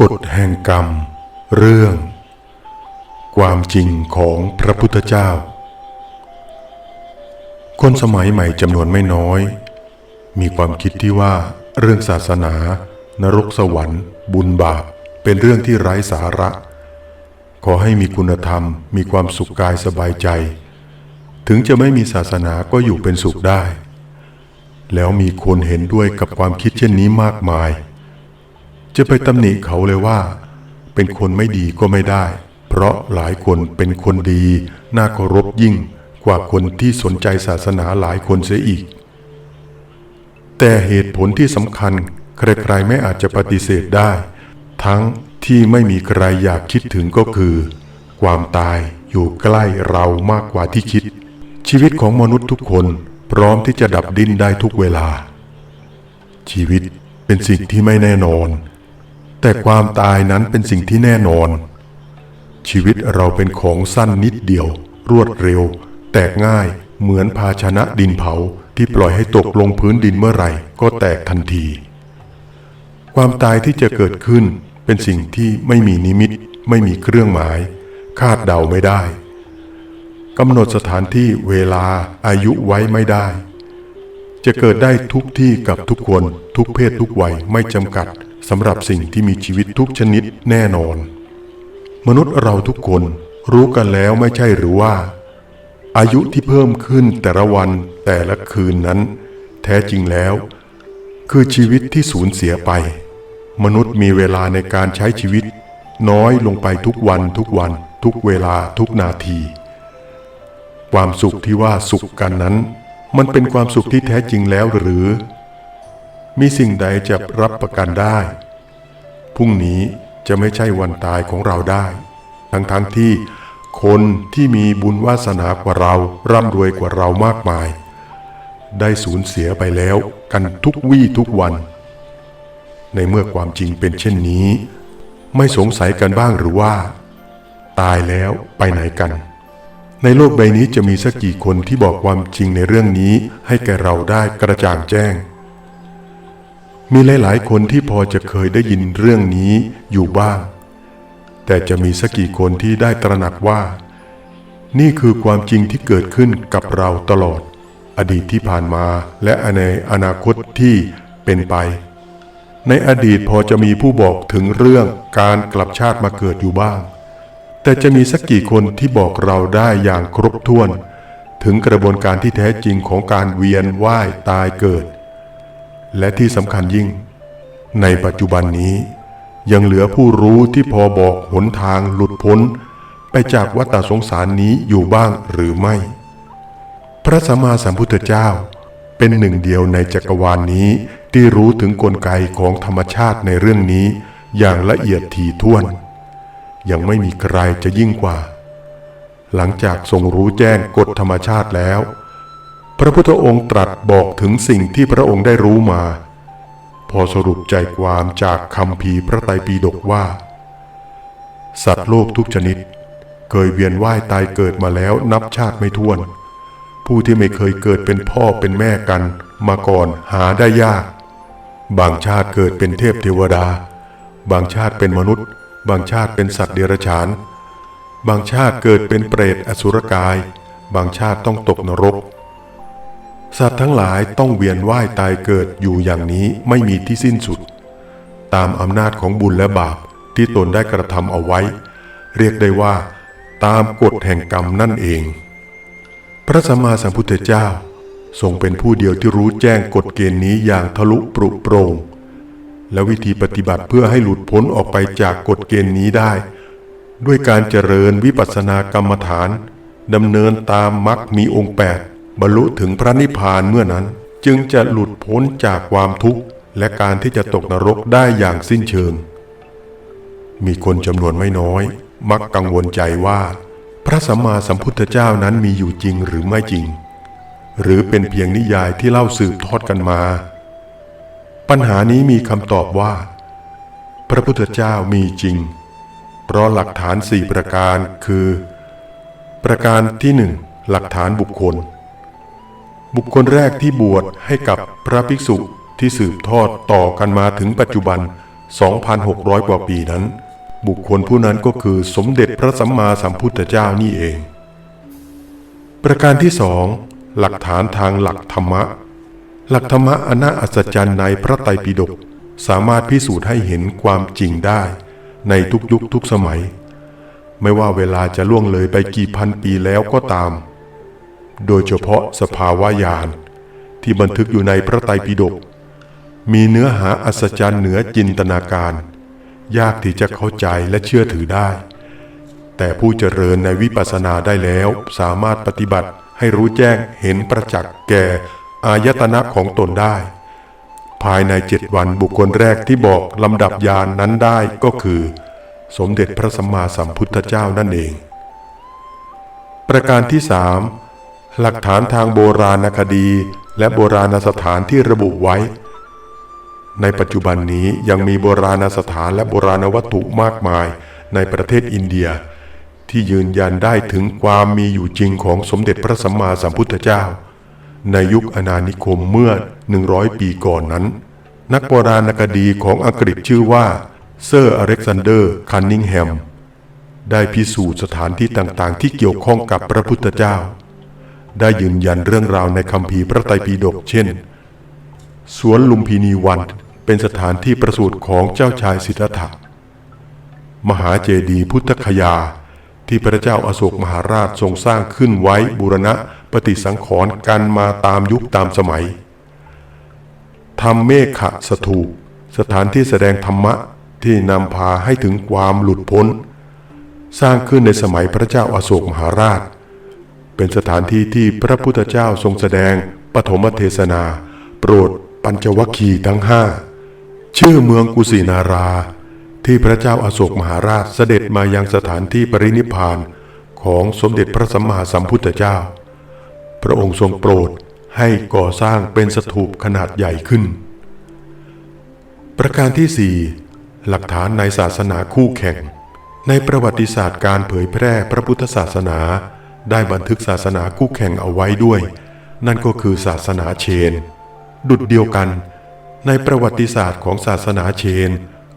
กฎแห่งกรรม เรื่อง ความจริงของพระพุทธเจ้า คนสมัยใหม่จำนวนไม่น้อย มีความคิดที่ว่าเรื่องศาสนา นรกสวรรค์ บุญบาป เป็นเรื่องที่ไร้สาระ ขอให้มีคุณธรรม มีความสุขกายสบายใจ ถึงจะไม่มีศาสนาก็อยู่เป็นสุขได้ แล้วมีคนเห็นด้วยกับความคิดเช่นนี้มากมาย จะไปตำหนิเขาเลยว่า เป็นคนไม่ดีก็ไม่ได้ เพราะหลายคนเป็นคนดี น่าเคารพยิ่งกว่าคนที่สนใจศาสนาหลายคนเสียอีก แต่เหตุผลที่สำคัญใครๆไม่อาจจะปฏิเสธได้ ทั้งที่ไม่มีใครอยากคิดถึงก็คือ ความตายอยู่ใกล้เรามากกว่าที่คิด ชีวิตของมนุษย์ทุกคนพร้อมที่จะดับดิ้นได้ทุกเวลา ชีวิตเป็นสิ่งที่ไม่แน่นอน แต่ความตายนั้นเป็นสิ่งที่แน่นอน ชีวิตเราเป็นของสั้นนิดเดียว รวดเร็ว แตกง่ายเหมือนภาชนะดินเผาที่ปล่อยให้ตกลงพื้นดินเมื่อไหร่ ก็แตกทันที ความตายที่จะเกิดขึ้นเป็นสิ่งที่ไม่มีนิมิต ไม่มีเครื่องหมาย คาดเดาไม่ได้กำหนดสถานที่เวลาอายุไว้ไม่ได้ จะเกิดได้ทุกที่กับทุกคน ทุกเพศทุกวัยไม่จำกัด สำหรับสิ่งที่มีชีวิตทุกชนิดแน่นอน มนุษย์เราทุกคนรู้กันแล้วไม่ใช่หรือว่า อายุที่เพิ่มขึ้นแต่ละวันแต่ละคืนนั้น แท้จริงแล้ว คือชีวิตที่สูญเสียไป มนุษย์มีเวลาในการใช้ชีวิต น้อยลงไปทุกวันทุกวัน ทุกเวลาทุกนาที ความสุขที่ว่าสุขกันนั้น มันเป็นความสุขที่แท้จริงแล้วหรือ มีสิ่งใดจะรับประกันได้ พรุ่งนี้จะไม่ใช่วันตายของเราได้ ทั้งๆทที่คนที่มีบุญวาสนากว่าเราร่ำรวยกว่าเรามากมาย ได้สูญเสียไปแล้วกันทุกวี่ทุกวัน ในเมื่อความจริงเป็นเช่นนี้ ไม่สงสัยกันบ้างหรือว่า ตายแล้วไปไหนกัน ในโลกใบนี้จะมีสักกี่คนที่บอกความจริงในเรื่องนี้ให้แก่เราได้กระจ่างแจ้ง มีหลายๆ คนที่พอจะเคยได้ยินเรื่องนี้อยู่บ้าง แต่จะมีสักกี่คนที่ได้ตระหนักว่า นี่คือความจริงที่เกิดขึ้นกับเราตลอด อดีตที่ผ่านมาและในอนาคตที่เป็นไป ในอดีตพอจะมีผู้บอกถึงเรื่องการกลับชาติมาเกิดอยู่บ้าง แต่จะมีสักกี่คนที่บอกเราได้อย่างครบถ้วน ถึงกระบวนการที่แท้จริงของการเวียนว่ายตายเกิด และที่สำคัญยิ่ง ในปัจจุบันนี้ยังเหลือผู้รู้ที่พอบอกหนทางหลุดพ้น ไปจากวัฏสงสารนี้อยู่บ้างหรือไม่ พระสัมมาสัมพุทธเจ้าเป็นหนึ่งเดียวในจักรวาลนนี้ที่รู้ถึงกลไกของธรรมชาติในเรื่องนี้อย่างละเอียดถี่ถ้วน ยังไม่มีใครจะยิ่งกว่า หลังจากทรงรู้แจ้งกฎธรรมชาติแล้ว พระพุทธองค์ตรัสบอกถึงสิ่งที่พระองค์ได้รู้มา พอสรุปใจความจากคำพีพระไตรปิฎกว่า สัตว์โลกทุกชนิด เคยเวียนว่ายตายเกิดมาแล้วนับชาติไม่ถ้วน ผู้ที่ไม่เคยเกิดเป็นพ่อเป็นแม่กันมาก่อนหาได้ยาก บางชาติเกิดเป็นเทพเทวดา บางชาติเป็นมนุษย์ บางชาติเป็นสัตว์เดรัจฉาน บางชาติเกิดเป็นเปรตอสุรกาย บางชาติต้องตกนรก สัตว์ทั้งหลายต้องเวียนว่ายตายเกิดอยู่อย่างนี้ไม่มีที่สิ้นสุด ตามอำนาจของบุญและบาปที่ตนได้กระทำเอาไว้ เรียกได้ว่า ตามกฎแห่งกรรมนั่นเอง พระสัมมาสัมพุทธเจ้าทรงเป็นผู้เดียวที่รู้แจ้งกฎเกณฑ์นี้อย่างทะลุปรุโปรงและวิธีปฏิบัติเพื่อให้หลุดพ้นออกไปจากกฎเกณฑ์นี้ได้ ด้วยการเจริญวิปัสสนากรรมฐานดำเนินตามมรรคมีองค์แปด บรรลุถึงพระนิพพานเมื่อนั้น จึงจะหลุดพ้นจากความทุกข์ และการที่จะตกนรกได้อย่างสิ้นเชิง มีคนจำนวนไม่น้อย มักกังวลใจว่า พระสัมมาสัมพุทธเจ้านั้นมีอยู่จริงหรือไม่จริง หรือเป็นเพียงนิยายที่เล่าสืบทอดกันมา ปัญหานี้มีคำตอบว่า พระพุทธเจ้ามีจริง เพราะหลักฐานสี่ประการคือ ประการที่หนึ่งหลักฐานบุคคล บุคคลแรกที่บวชให้กับพระภิกษุที่สืบทอดต่อกันมาถึงปัจจุบัน 2,600 กว่าปีนั้น บุคคลผู้นั้นก็คือสมเด็จพระสัมมาสัมพุทธเจ้านี่เอง ประการที่สองหลักฐานทางหลักธรรมะ หลักธรรมะอันน่าอัศจรรย์ในพระไตรปิฎกสามารถพิสูจน์ให้เห็นความจริงได้ ในทุกยุคทุกสมัย ไม่ว่าเวลาจะล่วงเลยไปกี่พันปีแล้วก็ตาม โดยเฉพาะสภาวะญาณที่บันทึกอยู่ในพระไตรปิฎกมีเนื้อหาอัศจรรย์เหนือจินตนาการ ยากที่จะเข้าใจและเชื่อถือได้ แต่ผู้เจริญในวิปัสสนาได้แล้วสามารถปฏิบัติให้รู้แจ้งเห็นประจักษ์แก่อายตนะของตนได้ ภายในเจ็ดวันบุคคลแรกที่บอกลำดับยานนั้นได้ก็คือ สมเด็จพระสัมมาสัมพุทธเจ้านั่นเอง ประการที่สาม หลักฐานทางโบราณคดี และโบราณสถานที่ระบุไว้ ในปัจจุบันนี้ยังมีโบราณสถานและโบราณวัตถุมากมายในประเทศอินเดีย ที่ยืนยันได้ถึงความมีอยู่จริงของสมเด็จพระสัมมาสัมพุทธเจ้า ในยุคอาณานิคมเมื่อ 100 ปีก่อนนั้น นักโบราณคดีของอังกฤษชื่อว่าเซอร์อเล็กซานเดอร์คันนิงแฮมได้พิสูจน์สถานที่ต่างๆ ที่เกี่ยวข้องกับพระพุทธเจ้า ได้ยืนยันเรื่องราวในคัมภีพระไตรปิฎกเช่น สวนลุมพินีวันเป็นสถานที่ประสูติของเจ้าชายสิทธัตถะ มหาเจดีย์พุทธคยา ที่พระเจ้าอาโศกมหาราชทรงสร้างขึ้นไว้บูรณะปฏิสังขรณ์กันมาตามยุคตามสมัยทำเมฆะสถูปสถานที่แสดงธรรมะที่นำพาให้ถึงความหลุดพ้น สร้างขึ้นในสมัยพระเจ้าอาโศกมหาราช เป็นสถานที่ที่พระพุทธเจ้าทรงแสดงปฐมเทศนา โปรดปัญจวัคคีทั้งห้าชื่อเมืองกุสินารา ที่พระเจ้าอาโศกมหาราชเสด็จมายังสถานที่ปรินิพพานของสมเด็จพระสัมมาสัมพุทธเจ้า พระองค์ทรงโปรดให้ก่อสร้างเป็นสถูปขนาดใหญ่ขึ้น ประการที่สี่หลักฐานในศาสนาคู่แข่ง ในประวัติศาสตร์การเผยแพร่พระพุทธศาสนา ได้บันทึกศาสนาคู่แข่งเอาไว้ด้วย นั่นก็คือศาสนาเชน ดุดเดียวกัน ในประวัติศาสตร์ของศาสนาเชน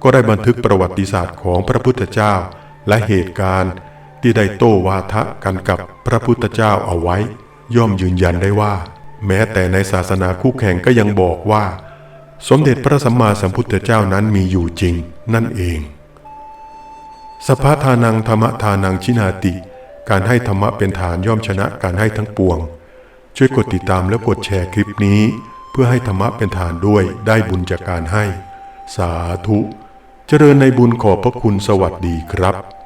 ก็ได้บันทึกประวัติศาสตร์ของพระพุทธเจ้า และเหตุการณ์ที่ได้โต้วาทะกันกับพระพุทธเจ้าเอาไว้ ย่อมยืนยันได้ว่า แม้แต่ในศาสนาคู่แข่งก็ยังบอกว่า สมเด็จพระสัมมาสัมพุทธเจ้านั้นมีอยู่จริงนั่นเอง สภาทานังธรรมทานังชินาติ การให้ธรรมะเป็นฐานย่อมชนะการให้ทั้งปวง ช่วยกดติดตามและกดแชร์คลิปนี้ เพื่อให้ธรรมะเป็นฐานด้วยได้บุญจากการให้ สาธุ เจริญในบุญขอบพระคุณสวัสดีครับ